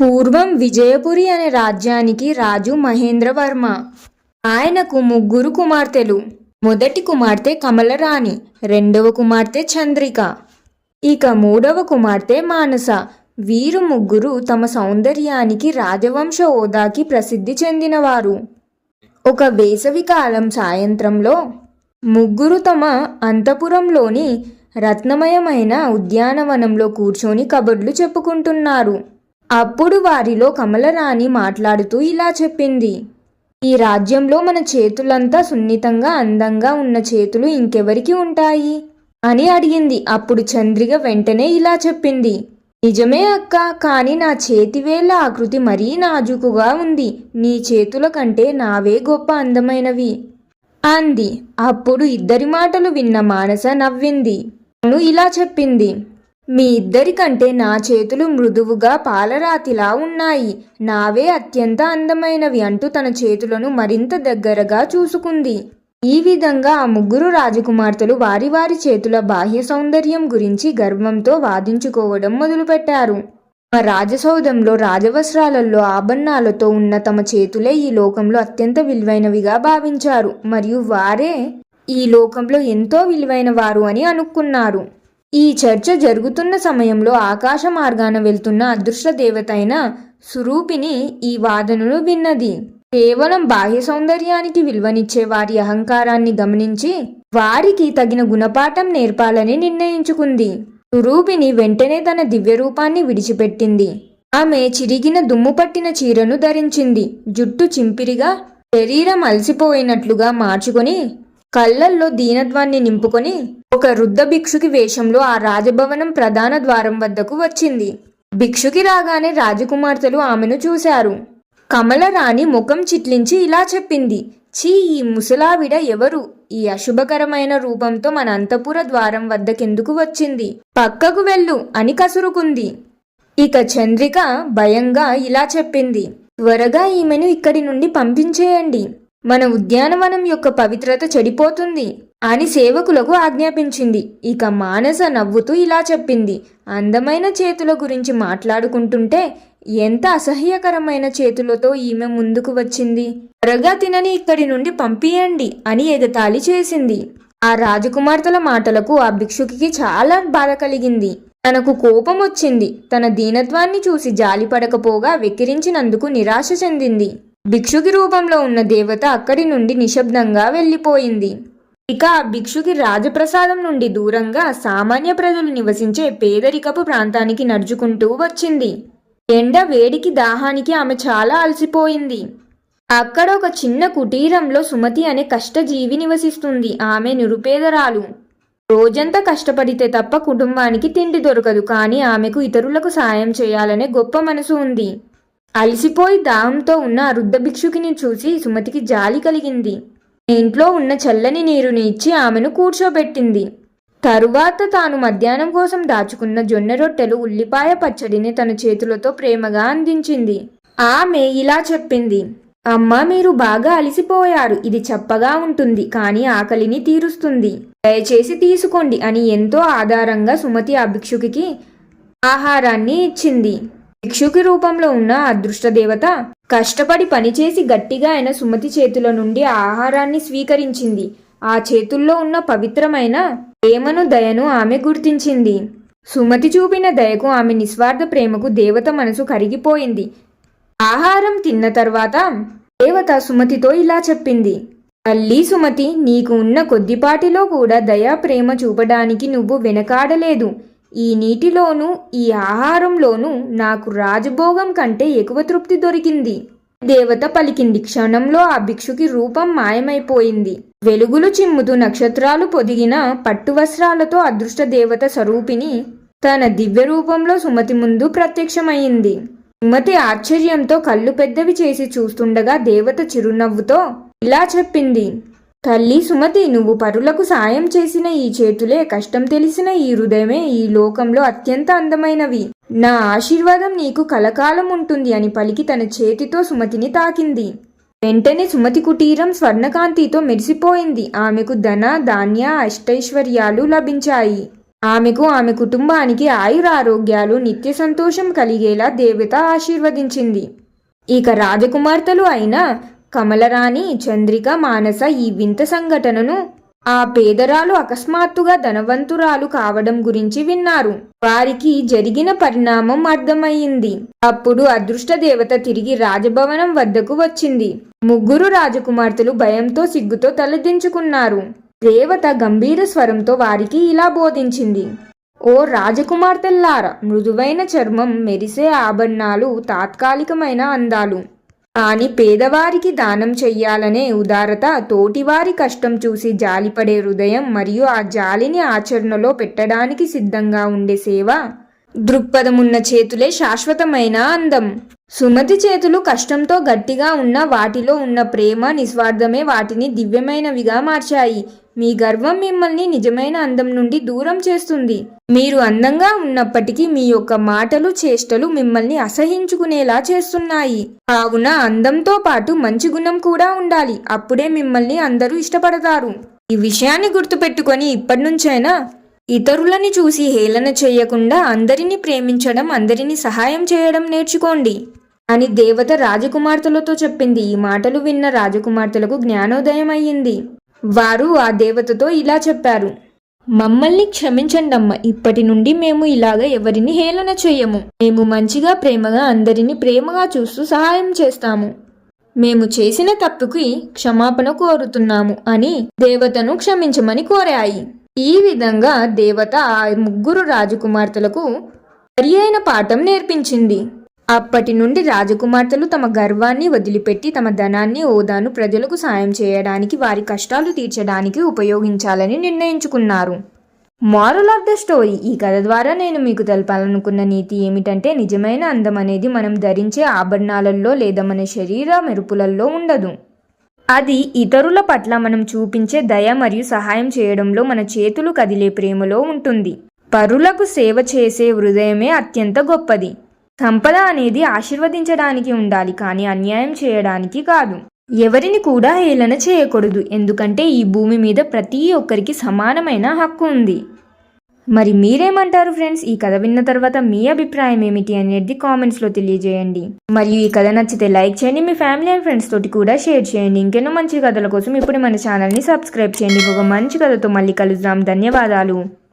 పూర్వం విజయపురి అనే రాజ్యానికి రాజు మహేంద్రవర్మ. ఆయనకు ముగ్గురు కుమార్తెలు. మొదటి కుమార్తె కమలరాణి రెండవ కుమార్తె చంద్రిక. ఇక మూడవ కుమార్తె మానస. వీరు ముగ్గురు తమ సౌందర్యానికి రాజవంశ హోదాకి ప్రసిద్ధి చెందినవారు. ఒక వేసవికాలం సాయంత్రంలో ముగ్గురు తమ అంతపురంలోని రత్నమయమైన ఉద్యానవనంలో కూర్చొని కబుర్లు చెప్పుకుంటున్నారు. అప్పుడు వారిలో కమలరాణి మాట్లాడుతూ ఇలా చెప్పింది. ఈ రాజ్యంలో మన చేతులంతా సున్నితంగా అందంగా ఉన్న చేతులు ఇంకెవరికి ఉంటాయి? అని అడిగింది. అప్పుడు చంద్రిక వెంటనే ఇలా చెప్పింది. నిజమే అక్క కానీ నా చేతివేళ్ళ ఆకృతి మరీ నాజుకుగా ఉంది. నీ చేతుల కంటే నావే గొప్ప అందమైనవి. అంది. అప్పుడు ఇద్దరి మాటలు విన్న మానస నవ్వింది. తను ఇలా చెప్పింది. మీ ఇద్దరికంటే నా చేతులు మృదువుగా పాలరాతిలా ఉన్నాయి. నావే అత్యంత అందమైనవి అంటూ తన చేతులను మరింత దగ్గరగా చూసుకుంది. ఈ విధంగా ఆ ముగ్గురు రాజకుమార్తెలు వారి వారి చేతుల బాహ్య సౌందర్యం గురించి గర్వంతో వాదించుకోవడం మొదలుపెట్టారు. తమ రాజసౌధంలో రాజవస్త్రాలలో ఆభరణాలతో ఉన్న తమ చేతులే ఈ లోకంలో అత్యంత విలువైనవిగా భావించారు. మరియు వారే ఈ లోకంలో ఎంతో విలువైన వారు అని అనుకున్నారు. ఈ చర్చ జరుగుతున్న సమయంలో ఆకాశ మార్గాన వెళ్తున్న అదృష్ట దేవత అయిన సురూపిని ఈ వాదనను విన్నది. కేవలం బాహ్య సౌందర్యానికి విలువనిచ్చే వారి అహంకారాన్ని గమనించి వారికి తగిన గుణపాఠం నేర్పాలని నిర్ణయించుకుంది. సురూపిని వెంటనే తన దివ్య రూపాన్ని విడిచిపెట్టింది. ఆమె చిరిగిన దుమ్ము పట్టిన చీరను ధరించింది. జుట్టు చింపిరిగా శరీరం అలసిపోయినట్లుగా మార్చుకొని కళ్ళల్లో దీనత్వాన్ని నింపుకొని ఒక వృద్ధ భిక్షుకి వేషంలో ఆ రాజభవనం ప్రధాన ద్వారం వద్దకు వచ్చింది. భిక్షుకి రాగానే రాజకుమార్తెలు ఆమెను చూశారు. కమలరాణి ముఖం చిట్లించి ఇలా చెప్పింది ఛీ ఈ ముసలావిడ ఎవరు? ఈ అశుభకరమైన రూపంతో మన అంతపుర ద్వారం వద్దకెందుకు వచ్చింది? పక్కకు వెళ్ళు అని కసురుకుంది. ఇక చంద్రిక భయంగా ఇలా చెప్పింది త్వరగా ఈమెను ఇక్కడి నుండి పంపించేయండి. మన ఉద్యానవనం యొక్క పవిత్రత చెడిపోతుంది. అని సేవకులకు ఆజ్ఞాపించింది. ఇక మానస నవ్వుతూ ఇలా చెప్పింది. అందమైన చేతుల గురించి మాట్లాడుకుంటుంటే ఎంత అసహ్యకరమైన చేతులతో ఈమె ముందుకు వచ్చింది. త్వరగా తినని ఇక్కడి నుండి పంపియండి అని ఎగతాళి చేసింది. ఆ రాజకుమార్తెల మాటలకు ఆ భిక్షుకి చాలా బాధ కలిగింది. తనకు కోపం వచ్చింది. తన దీనత్వాన్ని చూసి జాలిపడకపోగా వెక్కిరించినందుకు నిరాశ చెందింది. భిక్షుకి రూపంలో ఉన్న దేవత అక్కడి నుండి నిశ్శబ్దంగా వెళ్ళిపోయింది. ఇక ఆ భిక్షుకి రాజప్రసాదం నుండి దూరంగా సామాన్య ప్రజలు నివసించే పేదరికపు ప్రాంతానికి నడుచుకుంటూ వచ్చింది. ఎండ వేడికి దాహానికి ఆమె చాలా అలసిపోయింది. అక్కడ ఒక చిన్న కుటీరంలో సుమతి అనే కష్టజీవి నివసిస్తుంది. ఆమె నిరుపేదరాలు. రోజంతా కష్టపడితే తప్ప కుటుంబానికి తిండి దొరకదు. కానీ ఆమెకు ఇతరులకు సాయం చేయాలనే గొప్ప మనసు ఉంది. అలసిపోయి దాహంతో ఉన్న ఆ వృద్ధ భిక్షుకిని చూసి సుమతికి జాలి కలిగింది. ఇంట్లో ఉన్న చల్లని నీరుని ఇచ్చి ఆమెను కూర్చోబెట్టింది. తరువాత తాను మధ్యాహ్నం కోసం దాచుకున్న జొన్న రొట్టెలు ఉల్లిపాయ పచ్చడిని తన చేతులతో ప్రేమగా అందించింది. ఆమె ఇలా చెప్పింది అమ్మ మీరు బాగా అలసిపోయారు. ఇది చప్పగా ఉంటుంది కానీ ఆకలిని తీరుస్తుంది. దయచేసి తీసుకోండి అని ఎంతో ఆధారంగా సుమతి అభిక్షుకికి ఆహారాన్ని ఇచ్చింది. భిక్షుకి రూపంలో ఉన్న అదృష్ట దేవత కష్టపడి పనిచేసి గట్టిగా ఆయన సుమతి చేతుల నుండి ఆహారాన్ని స్వీకరించింది. ఆ చేతుల్లో ఉన్న పవిత్రమైన ప్రేమను దయను ఆమె గుర్తించింది. సుమతి చూపిన దయకు ఆమె నిస్వార్థ ప్రేమకు దేవత మనసు కరిగిపోయింది. ఆహారం తిన్న తర్వాత దేవత సుమతితో ఇలా చెప్పింది. తల్లి సుమతి నీకు ఉన్న కొద్దిపాటిలో కూడా దయా ప్రేమ చూపడానికి నువ్వు వెనకాడలేదు. ఈ నీటిలోనూ ఈ ఆహారంలోనూ నాకు రాజభోగం కంటే ఎక్కువ తృప్తి దొరికింది. దేవత పలికింది క్షణంలో ఆ భిక్షుకి రూపం మాయమైపోయింది. వెలుగులు చిమ్ముతూ నక్షత్రాలు పొదిగిన పట్టు వస్త్రాలతో అదృష్ట దేవత స్వరూపిణి తన దివ్య రూపంలో సుమతి ముందు ప్రత్యక్షమైంది సుమతి ఆశ్చర్యంతో కళ్ళు పెద్దవి చేసి చూస్తుండగా దేవత చిరునవ్వుతో ఇలా చెప్పింది తల్లి సుమతి నువ్వు పరులకు సాయం చేసిన ఈ చేతులే కష్టం తెలిసిన ఈ హృదయమే ఈ లోకంలో అత్యంత అందమైనవి. నా ఆశీర్వాదం నీకు కలకాలం ఉంటుంది అని పలికి తన చేతితో సుమతిని తాకింది. వెంటనే సుమతి కుటీరం స్వర్ణకాంతితో మెరిసిపోయింది. ఆమెకు ధన ధాన్య అష్టైశ్వర్యాలు లభించాయి. ఆమెకు ఆమె కుటుంబానికి ఆయురారోగ్యాలు నిత్య సంతోషం కలిగేలా దేవత ఆశీర్వదించింది. ఇక రాజకుమార్తెలు అయిన కమలరాణి చంద్రిక మానస ఈ వింత సంఘటనను ఆ పేదరాలు అకస్మాత్తుగా ధనవంతురాలు కావడం గురించి విన్నారు. వారికి జరిగిన పరిణామం అర్థమయ్యింది. అప్పుడు అదృష్ట దేవత తిరిగి రాజభవనం వద్దకు వచ్చింది. ముగ్గురు రాజకుమార్తెలు భయంతో సిగ్గుతో తలదించుకున్నారు. దేవత గంభీర స్వరంతో వారికి ఇలా బోధించింది. ఓ రాజకుమార్తెల్లార మృదువైన చర్మం మెరిసే ఆభరణాలు తాత్కాలికమైన అందాలు. కానీ పేదవారికి దానం చెయ్యాలనే ఉదారత తోటివారి కష్టం చూసి జాలిపడే హృదయం మరియు ఆ జాలిని ఆచరణలో పెట్టడానికి సిద్ధంగా ఉండే సేవ దృక్పథమున్న చేతులే శాశ్వతమైన అందం. సుమతి చేతులు కష్టంతో గట్టిగా ఉన్న వాటిలో ఉన్న ప్రేమ నిస్వార్థమే వాటిని దివ్యమైనవిగా మార్చాయి. మీ గర్వం మిమ్మల్ని నిజమైన అందం నుండి దూరం చేస్తుంది. మీరు అందంగా ఉన్నప్పటికీ మీ యొక్క మాటలు చేష్టలు మిమ్మల్ని అసహించుకునేలా చేస్తున్నాయి. కావున అందంతో పాటు మంచి గుణం కూడా ఉండాలి. అప్పుడే మిమ్మల్ని అందరూ ఇష్టపడతారు. ఈ విషయాన్ని గుర్తుపెట్టుకొని ఇప్పటి నుంచైనా ఇతరులని చూసి హేళన చేయకుండా అందరినీ ప్రేమించడం అందరినీ సహాయం చేయడం నేర్చుకోండి అని దేవత రాజకుమార్తెలతో చెప్పింది. ఈ మాటలు విన్న రాజకుమార్తెలకు జ్ఞానోదయం అయ్యింది. వారు ఆ దేవతతో ఇలా చెప్పారు. మమ్మల్ని క్షమించండమ్మ ఇప్పటి నుండి మేము ఇలాగ ఎవరిని హేళన చేయము. మేము మంచిగా ప్రేమగా అందరినీ ప్రేమగా చూస్తూ సహాయం చేస్తాము. మేము చేసిన తప్పుకి క్షమాపణ కోరుతున్నాము అని దేవతను క్షమించమని కోరాయి. ఈ విధంగా దేవత ఆ ముగ్గురు రాజకుమార్తెలకు సరి అయిన పాఠం నేర్పించింది. అప్పటి నుండి రాజకుమార్తెలు తమ గర్వాన్ని వదిలిపెట్టి తమ ధనాన్ని ఓదాను ప్రజలకు సాయం చేయడానికి వారి కష్టాలు తీర్చడానికి ఉపయోగించాలని నిర్ణయించుకున్నారు. Moral of the story. ఈ కథ ద్వారా నేను మీకు తెలపాలనుకున్న నీతి ఏమిటంటే నిజమైన అందం అనేది మనం ధరించే ఆభరణాలలో లేదా మన శరీర మెరుపులలో ఉండదు. అది ఇతరుల పట్ల మనం చూపించే దయ మరియు సహాయం చేయడంలో మన చేతులు కదిలే ప్రేమలో ఉంటుంది. పరులకు సేవ చేసే హృదయమే అత్యంత గొప్పది. సంపద అనేది ఆశీర్వదించడానికి ఉండాలి కానీ అన్యాయం చేయడానికి కాదు. ఎవరిని కూడా హేళన చేయకూడదు ఎందుకంటే ఈ భూమి మీద ప్రతి ఒక్కరికి సమానమైన హక్కు ఉంది. మరి మీరేమంటారు ఫ్రెండ్స్? ఈ కథ విన్న తర్వాత మీ అభిప్రాయం ఏమిటి అనేది కామెంట్స్లో తెలియజేయండి. మరియు ఈ కథ నచ్చితే లైక్ చేయండి మీ ఫ్యామిలీ అండ్ ఫ్రెండ్స్ తోటి కూడా షేర్ చేయండి. ఇంకెన్నో మంచి కథల కోసం ఇప్పుడు మన ఛానల్ని సబ్స్క్రైబ్ చేయండి. ఒక మంచి కథతో మళ్ళీ కలుద్దాం. ధన్యవాదాలు.